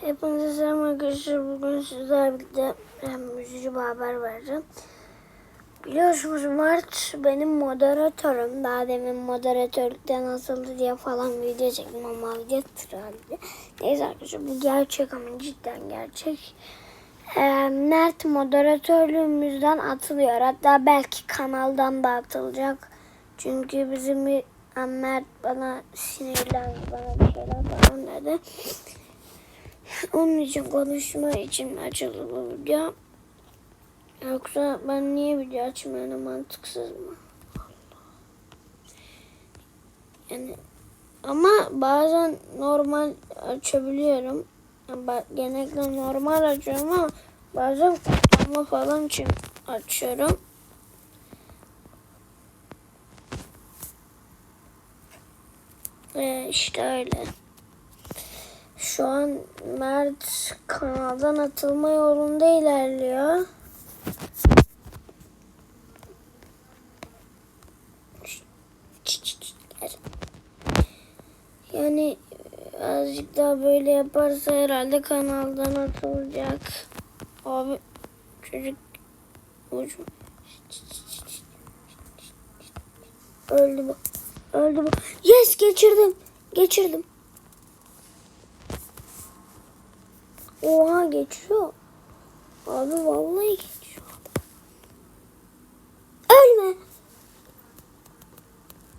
Hepinize selam arkadaşlar. Bugün sizlerle birlikte hem üzücü bir haber vereceğim. Biliyorsunuz Mart benim moderatörüm. Daha demin moderatörlükten nasıldı diye falan video çektim ama video traldi. Neyse arkadaşlar bu gerçek ama cidden gerçek. Ee, Mert moderatörlüğümüzden atılıyor. Hatta belki kanaldan da atılacak. Çünkü bizim Mert bana sinirlendi. Bana bir şeyler falan dedi. Onun için konuşma için açıldı bu video. Yoksa ben niye video açmıyorum mantıksız mı? Yani ama bazen normal açabiliyorum. Yani genellikle normal açıyorum ama bazen kutlama falan için açıyorum. Ee, işte öyle. Şu an Mert kanaldan atılma yolunda ilerliyor. Yani azıcık daha böyle yaparsa herhalde kanaldan atılacak. Abi çocuk ucu. Öldü bu. Öldü bu. Yes geçirdim. Geçirdim. Oha geçiyor. Abi vallahi geçiyor. Ölme.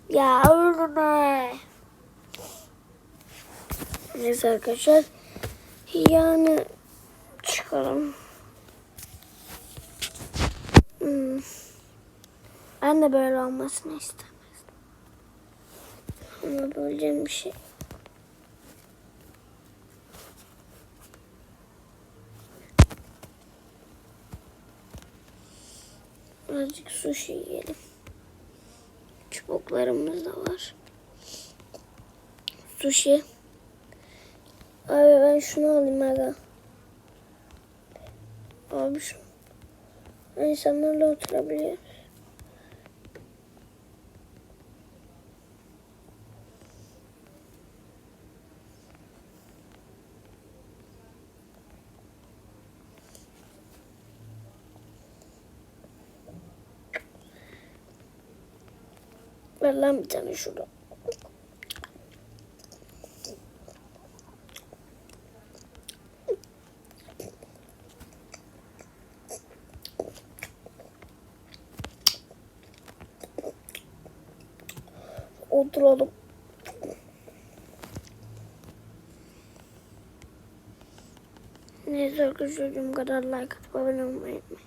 Ya ölme. Neyse arkadaşlar. Yani çıkalım. Hmm. Ben de böyle olmasını istemezdim. Ama böyle bir şey. Azıcık sushi yiyelim. Çubuklarımız da var. Sushi. Abi ben şunu alayım aga. Abi şu. İnsanlarla oturabiliyoruz. Ver lan bir tane şurada. Oturalım. Neyse arkadaşlar bu kadar like atıp abone olmayı unutmayın.